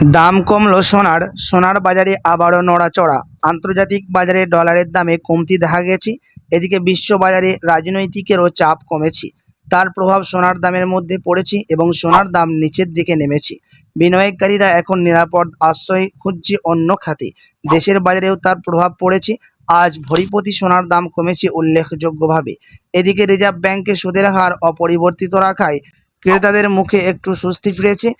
দাম কমলো সোনার। সোনার বাজারে আবারও নড়াচড়া। আন্তর্জাতিক বাজারে ডলারের দামে কমতি দেখা গেছে। এদিকে বিশ্ব বাজারে রাজনৈতিকেরও চাপ কমেছে। তার প্রভাব সোনার দামের মধ্যে পড়েছে এবং সোনার দাম নিচের দিকে নেমেছে। বিনিয়োগকারীরা এখন নিরাপদ আশ্রয় খুঁজছে অন্য খাতে। দেশের বাজারেও তার প্রভাব পড়েছে। আজ ভরিপতি সোনার দাম কমেছে উল্লেখযোগ্যভাবে। এদিকে রিজার্ভ ব্যাংকে সুদের হার অপরিবর্তিত রাখায় ক্রেতাদের মুখে একটু স্বস্তি ফিরেছে।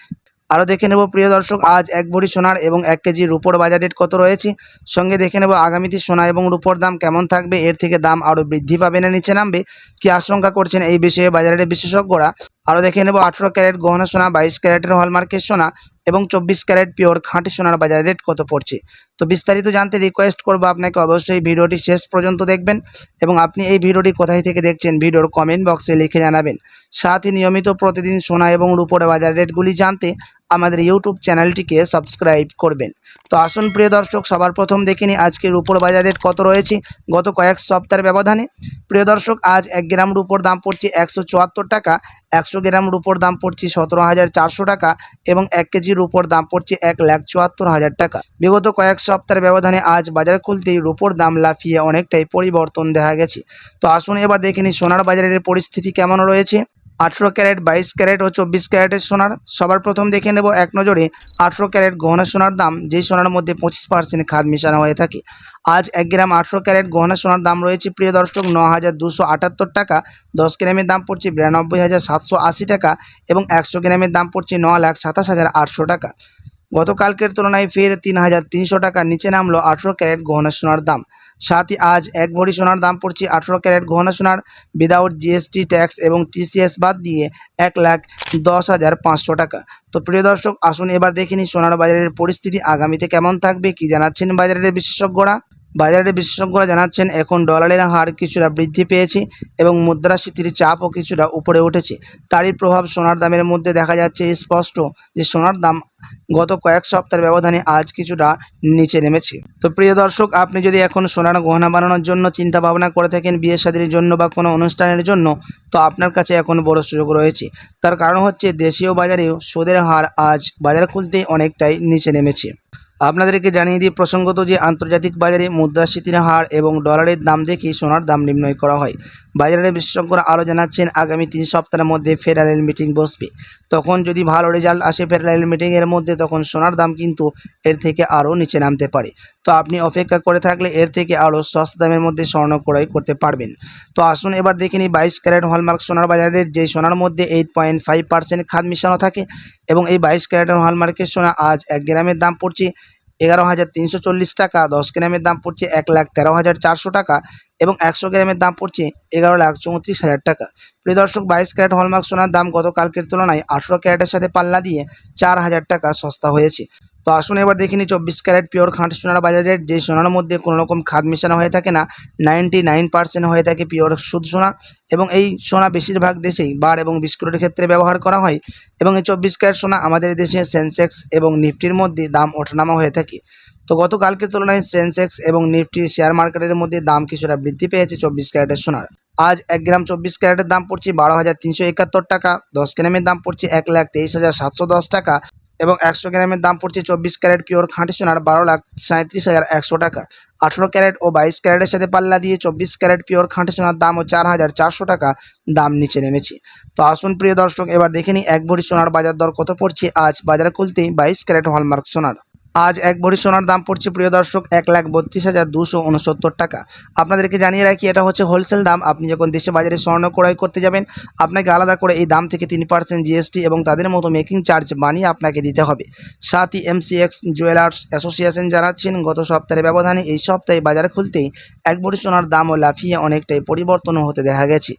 আরও দেখে নেব, প্রিয় দর্শক, আজ এক ভরি সোনার এবং এক কেজি রুপোর বাজার রেট কত রয়েছে? সঙ্গে দেখে নেব, আগামীতে সোনা এবং রুপোর দাম কেমন থাকবে? এর থেকে দাম আরও বৃদ্ধি পাবে না নিচে নামবে? কি আশঙ্কা করছেন এই বিষয়ে বাজারের বিশেষজ্ঞরা? আরও দেখে নেব, আঠেরো ক্যারেট গহনা সোনা, বাইশ ক্যারেটের হলমার্কের সোনা এবং চব্বিশ ক্যারেট পিওর খাঁটি সোনার বাজার রেট কত পড়ছে? তো বিস্তারিত জানতে রিকোয়েস্ট করব আপনাকে, অবশ্যই ভিডিওটি শেষ পর্যন্ত দেখবেন এবং আপনি এই ভিডিওটি কোথায় থেকে দেখছেন ভিডিওর কমেন্ট বক্সে লিখে জানাবেন। সাথে নিয়মিত প্রতিদিন সোনা এবং রুপোর বাজার রেটগুলি জানতে আমাদের ইউটিউব চ্যানেলটিকে সাবস্ক্রাইব করবেন। তো আসুন প্রিয় দর্শক, সবার প্রথম দেখে নিই আজকে রুপোর বাজার রেট কত রয়েছে গত কয়েক সপ্তাহের ব্যবধানে। প্রিয় দর্শক, আজ এক গ্রাম রুপোর দাম পড়ছে একশো চুয়াত্তর টাকা, একশো গ্রাম রুপোর দাম পড়ছে সতেরো হাজার চারশো টাকা এবং এক কেজি রুপোর দাম পড়ছে এক লাখ চুয়াত্তর হাজার টাকা। বিগত কয়েক সপ্তাহের ব্যবধানে আজ বাজার খুলতেই রুপোর দাম লাফিয়ে অনেকটাই পরিবর্তন দেখা গেছে। তো আসুন এবার দেখে নিই সোনার বাজারের পরিস্থিতি কেমন রয়েছে। আঠেরো ক্যারেট, বাইশ ক্যারেট ও চব্বিশ ক্যারেটের সোনার। সবার প্রথম দেখে নেব এক নজরে আঠেরো ক্যারেট গহনা সোনার দাম, যেই সোনার মধ্যে পঁচিশ পার্সেন্ট খাদ মেশানো হয়ে থাকে। আজ এক গ্রাম আঠেরো ক্যারেট গহনা সোনার দাম রয়েছে, প্রিয় দর্শক, ন হাজার দুশো আটাত্তর টাকা। দশ গ্রামের দাম পড়ছে বিরানব্বই হাজার সাতশো আশি টাকা এবং একশো গ্রামের দাম পড়ছে ন লাখ সাতাশ হাজার আটশো টাকা। গতকালকের তুলনায় ফের তিন হাজার তিনশো টাকা নিচে নামলো আঠেরো ক্যারেট গহনা সোনার দাম। সাথে আজ এক ভরি সোনার দাম পড়ছে আঠেরো ক্যারেট গহনা সোনার। উইদাউট জিএসটি ট্যাক্স এবং টিসিএস বাদ দিয়ে এক লাখ দশ হাজার পাঁচশো টাকা। তো প্রিয় দর্শক, আসুন এবার দেখে নিই সোনার বাজারের পরিস্থিতি। আগামীতে কেমন থাকবে, কি জানাচ্ছেন বাজারের বিশেষজ্ঞরা? বাজারের বিশেষজ্ঞরা জানাচ্ছেন, এখন ডলারের হার কিছুটা বৃদ্ধি পেয়েছে এবং মুদ্রাস্ফীতির চাপও কিছুটা উপরে উঠেছে। তারই প্রভাব সোনার দামের মধ্যে দেখা যাচ্ছে। স্পষ্ট যে সোনার দাম গত কয়েক সপ্তাহের ব্যবধানে আজ কিছুটা নিচে নেমেছে। তো প্রিয় দর্শক, আপনি যদি এখন সোনার গহনা বানানোর জন্য চিন্তা ভাবনা করে থাকেন বিয়ে শাদির জন্য বা কোনো অনুষ্ঠানের জন্য, তো আপনার কাছে এখন বড় সুযোগ রয়েছে। তার কারণ হচ্ছে দেশীয় বাজারেও সুদের হার আজ বাজার খুলতে অনেকটাই নিচে নেমেছে। আপনাদেরকে জানিয়ে দিয়ে প্রসঙ্গত যে আন্তর্জাতিক বাজারে মুদ্রাস্ফীতির হার এবং ডলারের দাম দেখে সোনার দাম নির্ণয় করা হয়। বাজারের বিশেষজ্ঞরা আরও জানাচ্ছেন, আগামী তিন সপ্তাহের মধ্যে ফেডারেল মিটিং বসবে। তখন যদি ভালো রেজাল্ট আসে ফেডারেল মিটিংয়ের মধ্যে, তখন সোনার দাম কিন্তু এর থেকে আরও নিচে নামতে পারে। তো আপনি অপেক্ষা করে থাকলে এর থেকে আরও সস্তা দামের মধ্যে স্বর্ণ ক্রয় করতে পারবেন। তো আসুন এবার দেখে নিই বাইশ ক্যারেট হলমার্ক সোনার বাজারের যে সোনার মধ্যে এইট পয়েন্ট ফাইভ পার্সেন্ট খাদ মিশানো থাকে এবং এই বাইশ ক্যারেটের হলমার্কের সোনা আজ এক গ্রামের দাম পড়ছে এগারো হাজার তিনশো চল্লিশ টাকা, দশ গ্রামের দাম পড়ছে এক লাখ তেরো হাজার চারশো টাকা এবং একশো গ্রামের দাম পড়ছে এগারো লাখ চৌত্রিশ হাজার টাকা। প্রিয় দর্শক, বাইশ ক্যারেট হলমার্ক সোনার দাম গতকালকের তুলনায় আঠেরো ক্যারেটের সাথে পাল্লা দিয়ে চার হাজার টাকা সস্তা হয়েছে। তো আসুন এবার দেখে নিই চব্বিশ ক্যারেট পিওর খাঁটি সোনার বাজারের যে সোনার মধ্যে কোনো রকম খাদ মেশানো হয়ে থাকে না নাইনটি নাইন পার্সেন্ট হয়ে থাকে পিওর সুদ সোনা এবং এই সোনা বেশিরভাগ দেশেই বার এবং বিস্কুটের ক্ষেত্রে ব্যবহার করা হয় এবং এই চব্বিশ ক্যারেট সোনা আমাদের দেশে সেন্সেক্স এবং নিফটির মধ্যে দাম ওঠানামা হয়ে থাকে। তো গতকালকের তুলনায় সেন্সেক্স এবং নিফটি শেয়ার মার্কেটের মধ্যে দাম কিছুটা বৃদ্ধি পেয়েছে চব্বিশ ক্যারেটের সোনার। আজ এক গ্রাম চব্বিশ ক্যারেটের দাম পড়ছে বারো হাজার তিনশো একাত্তর টাকা, দশ গ্রামের দাম পড়ছে এক লাখ তেইশ হাজার সাতশো দশ টাকা এবং একশো গ্রামের দাম পড়ছে চব্বিশ ক্যারেট পিওর খাঁটি সোনার বারো লাখ সাঁত্রিশ হাজার একশো টাকা। আঠেরো ক্যারেট ও বাইশ ক্যারেটের সাথে পাল্লা দিয়ে চব্বিশ ক্যারেট পিওর খাঁটি সোনার দামও চার হাজার চারশো টাকা দাম নিচে নেমেছে। তো আসুন প্রিয় দর্শক, এবার দেখে নিই এক ভরি সোনার বাজার দর কত পড়ছে? আজ বাজার খুলতেই বাইশ ক্যারেট হলমার্ক সোনার। আজ এক ভরি সোনার দাম পড়ছে, প্রিয় দর্শক, এক লাখ বত্রিশ হাজার দুশো উনসত্তর টাকা। আপনাদেরকে জানিয়ে রাখি, এটা হচ্ছে হোলসেল দাম। আপনি যখন দেশে বাজারে স্বর্ণ ক্রয় করতে যাবেন, আপনাকে আলাদা করে এই দাম থেকে তিন পার্সেন্ট জিএসটি এবং তাদের মতো মেকিং চার্জ বানিয়ে আপনাকে দিতে হবে। সাথই এমসিএক্স জুয়েলার্স অ্যাসোসিয়েশন জানাচ্ছেন, গত সপ্তাহের ব্যবধানে এই সপ্তাহে বাজারে খুলতেই এক ভরি সোনার দামও লাফিয়ে অনেকটাই পরিবর্তন হতে দেখা গেছে।